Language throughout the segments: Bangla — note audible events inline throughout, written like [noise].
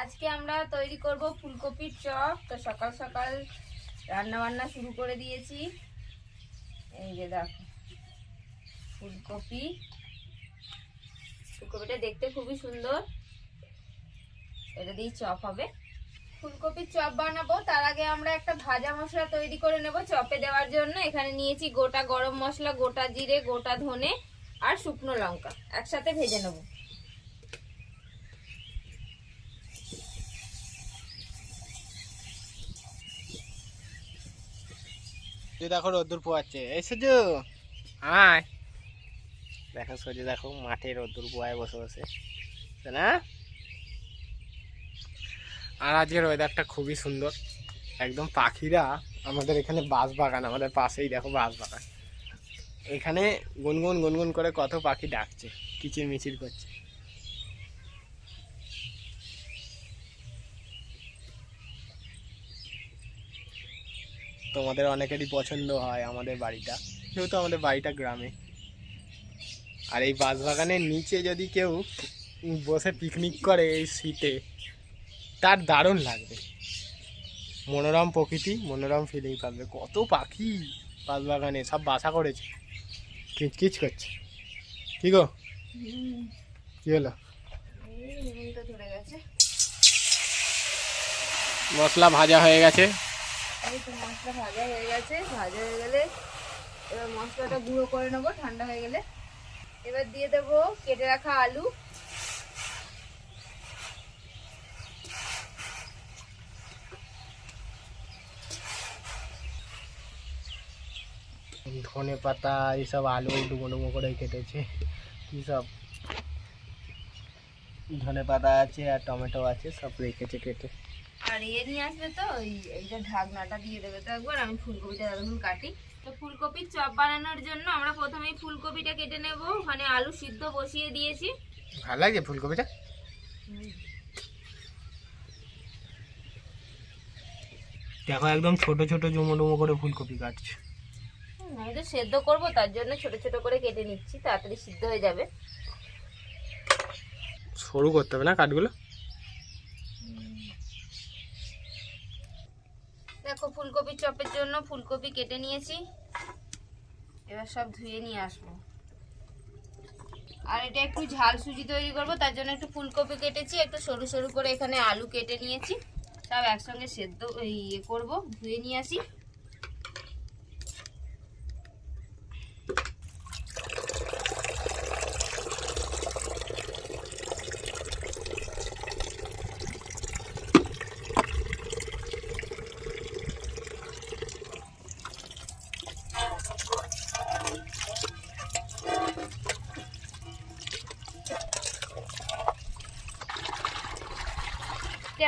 আজকে আমরা তৈরি করব ফুলকপির চপ। তো সকাল সকাল রান্না বান্না শুরু করে দিয়েছি। এই যে দেখো, ফুলকপি। ফুলকপিটা দেখতে খুবই সুন্দর। এটা দিয়ে চপ হবে। ফুলকপির চপ বানাবো। তার আগে আমরা একটা ভাজা মশলা তৈরি করে নেব চপে দেওয়ার জন্য। এখানে নিয়েছি গোটা গরম মশলা, গোটা জিরে, গোটা ধনে আর শুকনো লঙ্কা। একসাথে ভেজে নেব। দেখো রোদ্দুর পোয়াচ্ছে। এই সুজু আয়। দেখো সজু দেখো মাঠে রোদ্দুর পোয়ায় বসে বসে। না? আর আজকের ওয়েদারটা খুবই সুন্দর। একদম পাখিরা আমাদের এখানে বাঁশ বাগান আমাদের পাশেই দেখো বাঁশ বাগান এখানে গুনগুন গুনগুন করে কত পাখি ডাকছে কিচির মিচির করছে। তোমাদের অনেকেরই পছন্দ হয় আমাদের বাড়িটা যেহেতু আমাদের বাড়িটা গ্রামে। আর এই বাঁশবাগানের নিচে যদি কেউ বসে পিকনিক করে এই শীতে তার দারুণ লাগবে। মনোরম প্রকৃতি মনোরম ফিলিং পাবে। কত পাখি বাঁশবাগানে সব বাসা করেছে। কিচকিচ করছে। কি গো? কি হলো? মশলা ভাজা হয়ে গেছে। মশলা ভাজা হয়ে গেছে, ভাজা হয়ে গেলে এবার মশলাটা গুঁড়ো করে নেব, ঠান্ডা হয়ে গেলে। এবার দিয়ে দেবো কেটে রাখা আলু। ধনে পাতা এইসব আলু ডুবো ডুবো করে কেটেছে। কী সব ধনে পাতা আছে আর টমেটো আছে সব রেখেছে কেটে। আর ইয়ে নিয়ে আসবে তো ওই এইটা ঢাকনাটা দিয়ে দেবে তো একবার আমি ফুলকপিটা এখন কাটি। তো ফুলকপির চপ বানানোর জন্য আমরা প্রথমেই ফুলকপিটা কেটে নেব ওখানে আলু সিদ্ধ বসিয়ে দিয়েছি। ভালো লাগছে ফুলকপিটা? দেখো একদম ছোট ছোট জমো ডুমো করে ফুলকপি কাটছে আমি তো সেদ্ধ করব তার জন্য ছোট ছোট করে কেটে নিচ্ছি তাড়াতাড়ি সিদ্ধ হয়ে যাবে। সরু করতে হবে না কাঠগুলো? দেখো ফুলকপি চপের জন্য ফুলকপি কেটে নিয়েছি। এবার সব ধুয়ে নিয়ে আসব। আর এটা একটু ঝাল সুজি তৈরি করব, তার জন্য একটু ফুলকপি কেটেছি, একটু সরু সরু করে এখানে আলু কেটে নিয়েছি। সব একসঙ্গে সেদ্ধ ইয়ে করব, ধুয়ে নিয়ে আসি।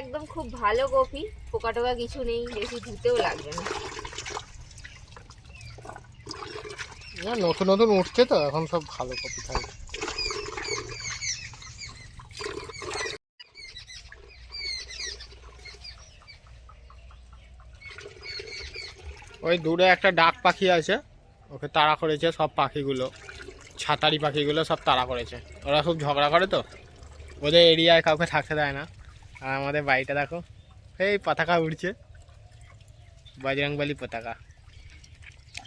একদম খুব ভালো কপি পোকা টোকা কিছু নেই, বেশি ধুতেও লাগবে না। নতুন নতুন উঠছে তো, এখন সব ভালো কপি থাকবে ওই দূরে একটা ডাক পাখি আছে, ওকে তাড়া করেছে সব পাখিগুলো। ছাতারি পাখিগুলো সব তাড়া করেছে। ওরা খুব ঝগড়া করে তো, ওদের এরিয়ায় কাউকে থাকতে দেয় না। আর আমাদের বাড়িটা দেখো, এই পতাকা উড়ছে, বজরংবলী পতাকা।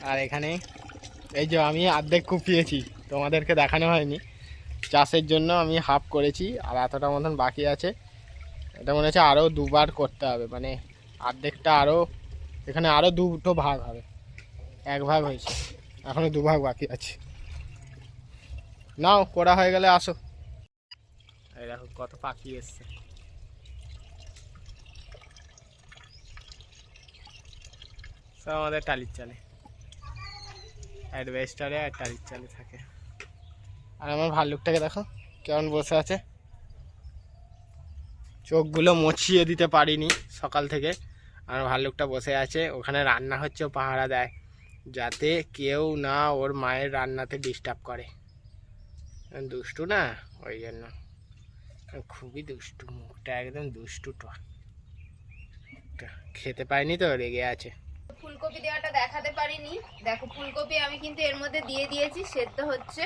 আর এখানে, এই যে আমি অর্ধেক কুপিয়েছি, তোমাদেরকে দেখানো হয়নি। চাষের জন্য আমি হাফ করেছি, আর এতটা মতন বাকি আছে। এটা মনে হচ্ছে আরও দুবার করতে হবে মানে অর্ধেকটা আরও এখানে আরও দুটো ভাগ হবে। এক ভাগ হয়েছে এখনও দু ভাগ বাকি আছে। নাও, করা হয়ে গেলে আসো। এই দেখো, কত পাখি এসছে। সব আমাদের টালির চালে। অ্যাডভেস্টারে আর টালির চালে থাকে। আর আমার ভাল্লুকটাকে দেখো, কেমন বসে আছে। চোখগুলো মুছিয়ে দিতে পারিনি সকাল থেকে। আমার ভাল্লুকটা বসে আছে, ওখানে রান্না হচ্ছে পাহারা দেয়। যাতে কেউ না ওর মায়ের রান্নাতে ডিস্টার্ব করে। দুষ্টু না, ওই জন্য। খুবই দুষ্টু, মুখটা একদম দুষ্টুটা খেতে পায়নি তো, রেগে আছে। ফুলকপি দেওয়াটা দেখাতে পারিনি। দেখো ফুলকপি আমি কিন্তু এর মধ্যে দিয়ে দিয়েছি সেদ্ধ হচ্ছে।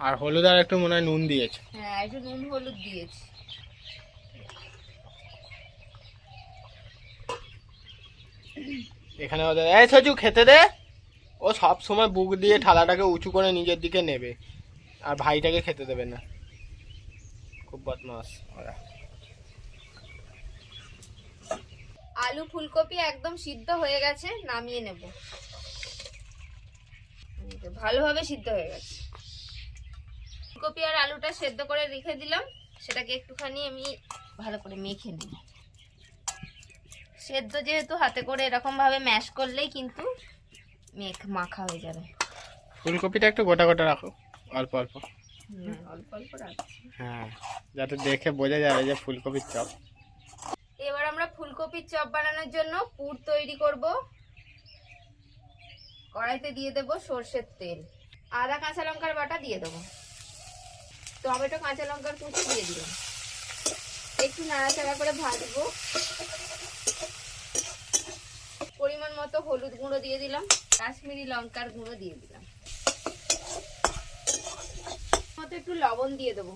আর হলুদ আর একটু মনে হয় নুন দিয়েছি। হ্যাঁ একটু নুন হলুদ দিয়েছি। এখানে ওদের এই সচু খেতে দে। ও সব সময় বুক দিয়ে ঠালাটাকে উঁচু করে নিজের দিকে নেবে। আর ভাইটাকে খেতে দেবে না। খুব বদমাস ওরা। আলু ফুলকপি একদম সিদ্ধ হয়ে গেছে নামিয়ে নেব। ভালোভাবে সিদ্ধ হয়ে গেছে। ফুলকপি আর আলুটা সেদ্ধ করে রেখে দিলাম সেটাকে একটুখানি আমি ভালো করে মেখে নেব সেদ্ধ যেহেতু হাতে করে এরকম ভাবে ম্যাশ করলেই কিন্তু মেখ মাখা হয়ে যাবে। ফুলকপিটা একটু গোটা গোটা রাখো অল্প অল্প। অল্প অল্প রাখছি। হ্যাঁ যাতে দেখে বোঝা যাবে যে ফুলকপির চপ। আমরা ফুলকপির চপ বানানোর জন্য পুর তৈরি করব। কড়াইতে দিয়ে দেব সর্ষের তেল। আদা, কাঁচা লঙ্কার বাটা দিয়ে দেবো। টমেটো, কাঁচা লঙ্কার কুচি দিয়ে দিলাম। একটু নাড়াচাড়া করে ভাজবো। পরিমাণ মতো হলুদ গুঁড়ো দিয়ে দিলাম। কাশ্মীরি লঙ্কার গুঁড়ো দিয়ে দিলাম। মতো একটু লবণ দিয়ে দেবো।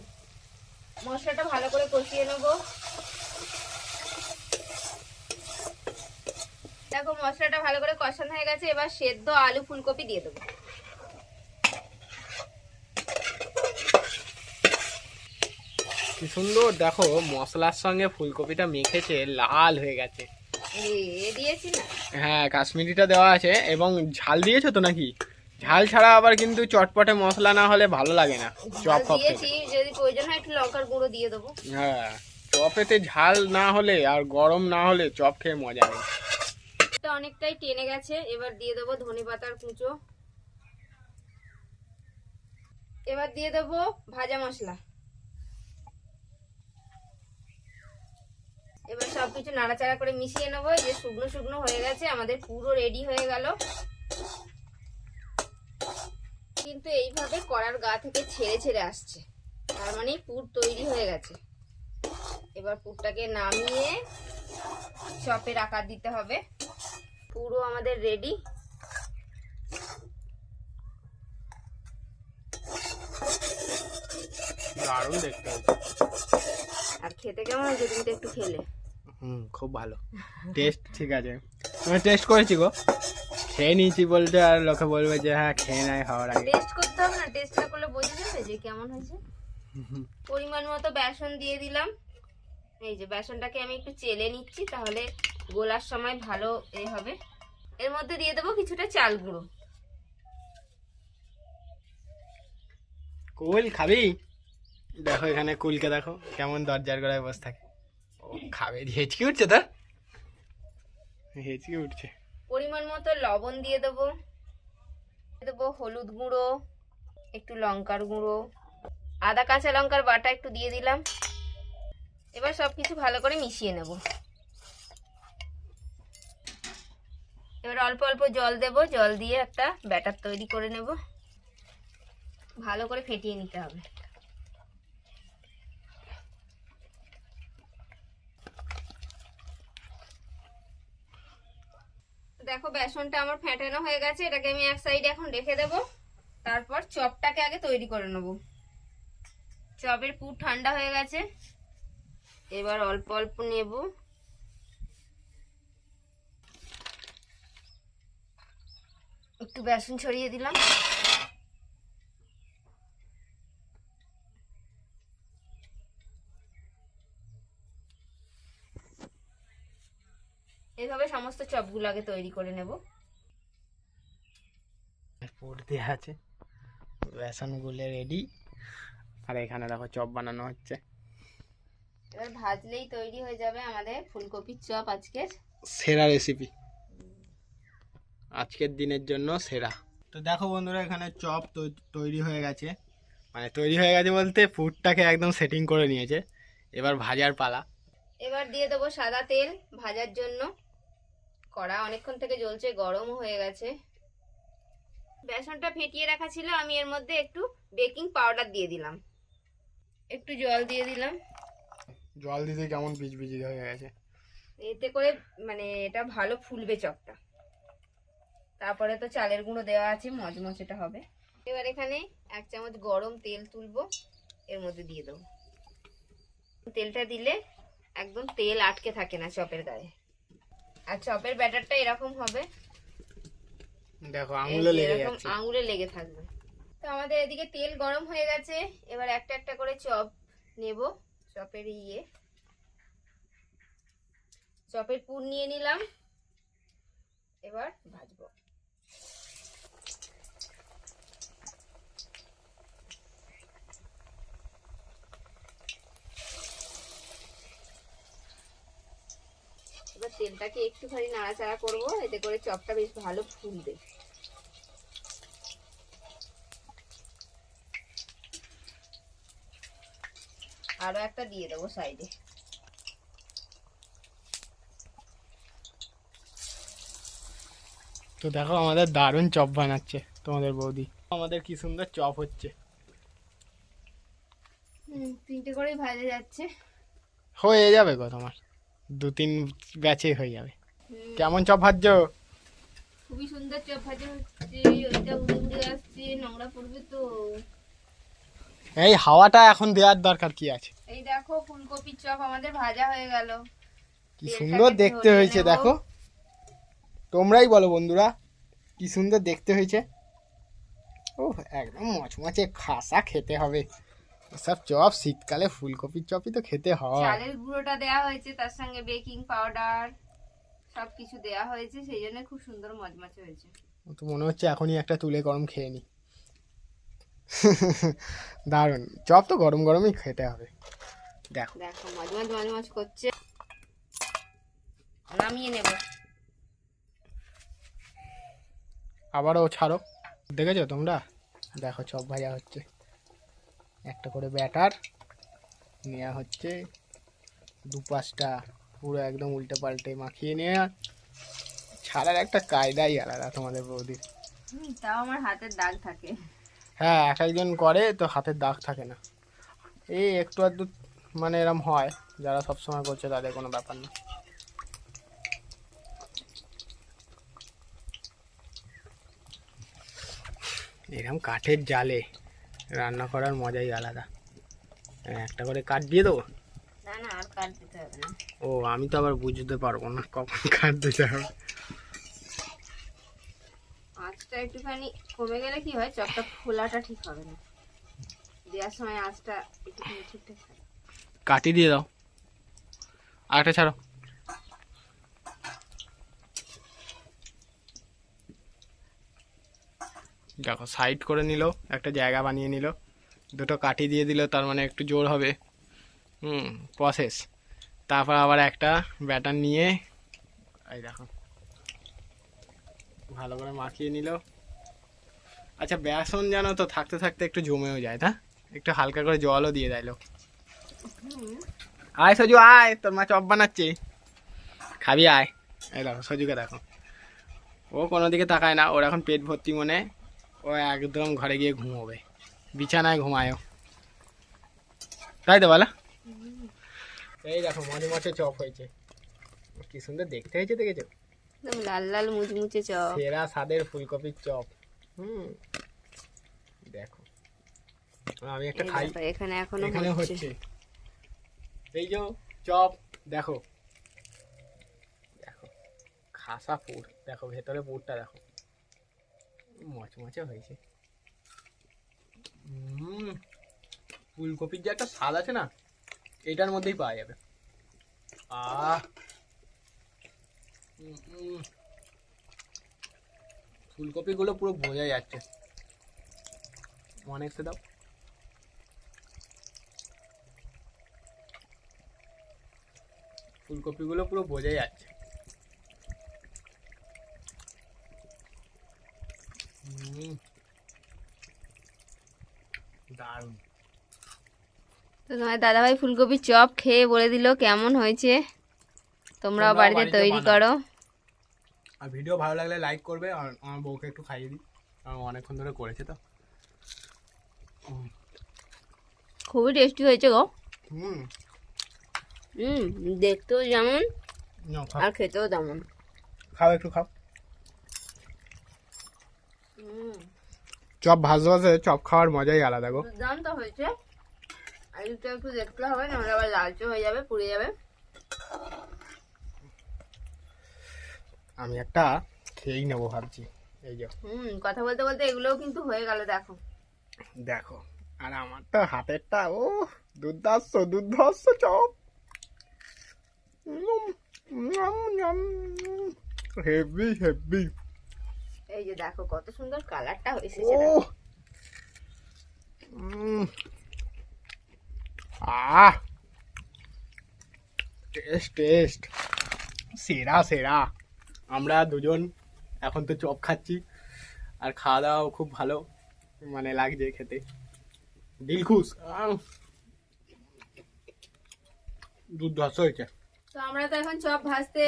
মশলাটা ভালো করে কষিয়ে নেব। দেখো মশলাটা ভালো করে কষানো হয়ে গেছে এবার সেদ্ধ আলু ফুলকপি দিয়ে দেবো। কি সুন্দর দেখো মশলার সঙ্গে ফুলকপিটা মেখেছে লাল হয়ে গেছে। হ্যাঁ কাশ্মীরিটা দেওয়া আছে এবং ঝাল দিয়েছ তো নাকি? ঝাল ছাড়া আবার কিন্তু চটপটে মশলা না হলে ভালো লাগে না চপ দিয়েছি। যদি প্রয়োজন হয় একটু লঙ্কার গুঁড়ো দিয়ে দেবো। হ্যাঁ চপেতে ঝাল না হলে আর গরম না হলে চপ খেয়ে মজা নেই। এটা অনেকটাই টেনে গেছে। এবার দিয়ে দেবো ধনে পাতার কুচো। এবার দিয়ে দেবো ভাজা মশলা। এবার সবকিছু নাড়াচাড়া করে মিশিয়ে নেব। যে শুকনো শুকনো হয়ে গেছে, আমাদের পুরো রেডি হয়ে গেল। কিন্তু এইভাবে কড়ার গা থেকে ছেড়ে ছেড়ে আসছে। তার মানে পুর তৈরি হয়ে গেছে। এবার পুরটাকে নামিয়ে চপের আকার দিতে হবে। পুরো আমাদের রেডি দারুণ দেখতে আর খেতে কেমন হয়েছে? তুমি তো একটু খেলে। হুম খুব ভালো। টেস্ট ঠিক আছে। আমি টেস্ট করেছি গো। খেয়ে নিয়েছি বলতে আর লোকে বলবে যে হ্যাঁ খেয়ে নেয় খাওয়ার আগে। টেস্ট করতে হবে না টেস্ট না করলে বোঝা যাবে যে কেমন হয়েছে। পরিমাণ মতো বেসন দিয়ে দিলাম। এই যে বেসনটাকে আমি একটু চেলে নিচ্ছি তাহলে গোলার সময় ভালো এ হবে। এর মধ্যে দিয়ে দেবো কিছুটা চাল গুঁড়ো। কুল খাবি? দেখো এখানে কুলকে দেখো কেমন দরজার গড়ায় বসে থাকে। ও খাবে হেঁচকি উঠছে তোর হেঁচকি উঠছে। পরিমাণ মতো লবণ দিয়ে দেবো। দিয়ে দেবো হলুদ গুঁড়ো একটু লঙ্কার গুঁড়ো। আদা কাঁচা লঙ্কার বাটা একটু দিয়ে দিলাম। এবার সব কিছু ভালো করে মিশিয়ে নেব। এবার অল্প অল্প জল দেব, জল দিয়ে একটা ব্যাটার তৈরি করে নেব। ভালো করে ফেটিয়ে নিতে হবে। দেখো বেসনটা আমার ফেটানো হয়ে গেছে, এটাকে আমি এক সাইডে এখন রেখে দেব। তারপর চপটাকে আগে তৈরি করে নেব। চপের পুর ঠান্ডা হয়ে গেছে। এবার অল্প অল্প নেব। একটু বেসন ছড়িয়ে দিলাম। এইভাবে সমস্ত চপগুলো আগে তৈরি করে নেব। পুর দেওয়া আছে বেসন গুলে রেডি আর এখানে দেখো চপ বানানো হচ্ছে। এবার ভাজলেই তৈরি হয়ে যাবে আমাদের ফুলকপির চপ আজকের। সেরা রেসিপি আজকের দিনের জন্য সেরা। তো দেখো বন্ধুরা এখানে চপ তৈরি হয়ে গেছে। মানে তৈরি হয়ে গেছে বলতে ফুডটাকে একদম সেটিং করে নিয়েছে। এবার ভাজার পালা। এবার দিয়ে দেবো সাদা তেল ভাজার জন্য। কড়া অনেকক্ষণ থেকে জ্বলছে গরমও হয়ে গেছে। বেসনটা ফেটিয়ে রাখা ছিল আমি এর মধ্যে একটু বেকিং পাউডার দিয়ে দিলাম। একটু জল দিয়ে দিলাম। জল দিতে কেমন বিজ বিজি হয়ে গেছে? এতে করে মানে এটা ভালো ফুলবে চপটা। তারপরে তো চালের গুঁড়ো দেওয়া আছে মচমচেটা হবে। এবার এখানে এক চামচ গরম তেল তুলবো এর মধ্যে দিয়ে দেবো। তেলটা দিলে একদম তেল আটকে থাকে না চপের গায়ে। আর চপের ব্যাটারটা এরকম হবে। দেখো আঙুলে লেগে যাচ্ছে। আঙুলে লেগে থাকবে। তো আমাদের এদিকে তেল গরম হয়ে গেছে এবার একটা একটা করে চপ নেব চপের ইয়ে। চপের পুর নিয়ে নিলাম এবার ভাজবো। এবার তেলটাকে একটুখানি নাড়াচাড়া করব এতে করে চপটা বেশ ভালো ফুলবে। আরও একটা দিয়ে দেবো সাইডে। তো দেখো আমাদের দারুণ চপ বানাচ্ছে তোমাদের বৌদি। আমাদের কি সুন্দর চপ হচ্ছে। তিনটে করেই ভাজা যাচ্ছে। হয়ে যাবে গো তোমার। দু তিন ব্যাচে হয়ে যাবে। কেমন চপ ভাজছো? খুবই সুন্দর চপ ভাজা হচ্ছে ওইটা উড়ে উড়ে আসছে নোংরা পড়বে তো। এই হাওয়াটা এখন দেওয়ার দরকার কি আছে? এই দেখো ফুলকপির চপ আমাদের ভাজা হয়ে গেল। কি সুন্দর দেখতে হয়েছে দেখো। তোমরাই বলো বন্ধুরা কি সুন্দর দেখতে হয়েছে। ও একদম মচমচে খাসা খেতে হবে। সব চপ শীতকালে ফুলকপির চপই তো খেতে হয়। চালের গুঁড়োটা দেয়া হয়েছে তার সঙ্গে বেকিং পাউডার সব কিছু দেয়া হয়েছে সেই জন্য খুব সুন্দর মজমচে হয়েছে। তো মনে হচ্ছে এখনই একটা তুলে গরম খেয়ে নি। [laughs] দারুণ। চপ তো গরম গরমই খেতে হবে। দেখো। দেখো মজমজ মজমজ করছে। নামিয়ে নেব। আবারও ছাড়ো। দেখেছ তোমরা? দেখো চপ ভাজা হচ্ছে। একটা করে ব্যাটার। নেওয়া হচ্ছে। দু পাঁচটা পুরো একদম উল্টে পাল্টে মাখিয়ে নেওয়া ছাড়ার একটা কায়দাই আলাদা তোমাদের বৌদির তাও আমার হাতের দাগ থাকে। হ্যাঁ এক একজন করে তো হাতের দাগ থাকে না। এই একটু আধটু মানে এরম হয় যারা সবসময় করছে তাদের কোনো ব্যাপার না। এরম কাঠের জালে। রান্না করার মজাই আলাদা। হ্যাঁ, একটা করে কাঠ দিয়ে দেবো? না না আর কাট দিতে হবে না। ও আমি তো আবার বুঝতে পারব না কখন কাঠ দিতে হবে। আঁচটা একটুখানি কমে গেলে কি হয় চপটা ফোলাটা ঠিক হবে না। দেওয়ার সময় আঁচটা একটুখানি ঠিকঠাক কাটি দিয়ে দাও। আর একটা ছাড়ো। দেখো সাইড করে নিল, একটা জায়গা বানিয়ে নিল, দুটো কাঠি দিয়ে দিল, তার মানে একটু জোর হবে। হুম প্রসেস তারপর আবার একটা ব্যাটার নিয়ে, এই দেখো, ভালো করে মাখিয়ে নিল। আচ্ছা বেসন জানো তো, থাকতে থাকতে একটু জমেও যায় তা একটু হালকা করে জলও দিয়ে দেয় লোক। আয় সজু, আয়, তোর মা চপ বানাচ্ছে। খাবি, আয়। এই দেখো, সজুকে দেখো। ও কোনো দিকে তাকায় না, ওর এখন পেট ভর্তি মনে ও একদম ঘরে গিয়ে ঘুমোবে। বিছানায় ঘুমায়ও তাই তো বলা? এই দেখো মজে মজে চপ হয়েছে। কি সুন্দর দেখতে হয়েছে দেখেছ? লাল লাল মুচমুচে চপ। সেরা স্বাদের ফুলকপির চপ। হুম দেখো। আমি একটা খাই। এখানে এখনও এখানে হচ্ছে। এই যে চপ দেখো। দেখো খাসা পুর। দেখো ভেতরে পুরটা দেখো। মচমচে হয়েছে। ফুলকপির যে একটা স্বাদ আছে না, এটার মধ্যেই পাওয়া যাবে। আহ। ফুলকপিগুলো পুরো বোঝা যাচ্ছে। অনেকটা দাও। ফুলকপিগুলো পুরো বোঝা যাচ্ছে হুম। দারুণ তো তোমার দাদাভাই ফুলকপির চপ খেয়ে বলে দিল কেমন হয়েছে? তোমরাও বাড়িতে তৈরি করো। আর ভিডিও ভালো লাগলে লাইক করবে আর আমার বউকে একটু খাইয়ে দিই। কারণ অনেকক্ষণ ধরে করেছে তো। খুবই টেস্টি হয়েছে গো। হুম। হুম দেখতেও যেমন আর খেতেও তেমন। খাও একটু খাও। চপ ভাজতে ভাজতে চপ খাওয়ার মজাই আলাদা গো দুর্দান্ত হয়েছে আর একটু একটু দেখতে হবে নাহলে আবার লালচে হয়ে যাবে পুড়ে যাবে আমি একটা খেয়েই নেব ভাবছি এই যে হুম কথা বলতে বলতে এগুলোও কিন্তু হয়ে গেল দেখো দেখো আর আমার তো হাতেরটা ও দুর্দাস্ত দুর্ধর্ষ চপ হেভি হেভি এই যে দেখো কত সুন্দর কালারটা ও! এসেছে উম। আহ! Test test. সেরা সেরা। আমরা দুজন এখন তো চপ খাচ্ছি আর খাওয়া দাওয়াও খুব ভালো মানে লাগছে খেতে। দিলখুশ আহ। দুর্ধর্ষ হয়েছে। তো আমরা তো এখন চপ ভাজতে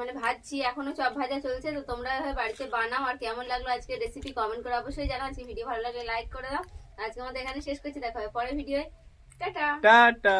মানে ভাজছি, এখনও চপ ভাজা চলছে, তো তোমরা বাড়িতে বানাও আর কেমন লাগল আজকে রেসিপি কমেন্ট করে অবশ্যই জানাও। ভিডিও ভালো লাগলে লাইক করে দাও। আজকে আমাদের এখানে শেষ করছি, দেখা হবে পরের ভিডিওয়ে টাটা! টাটা!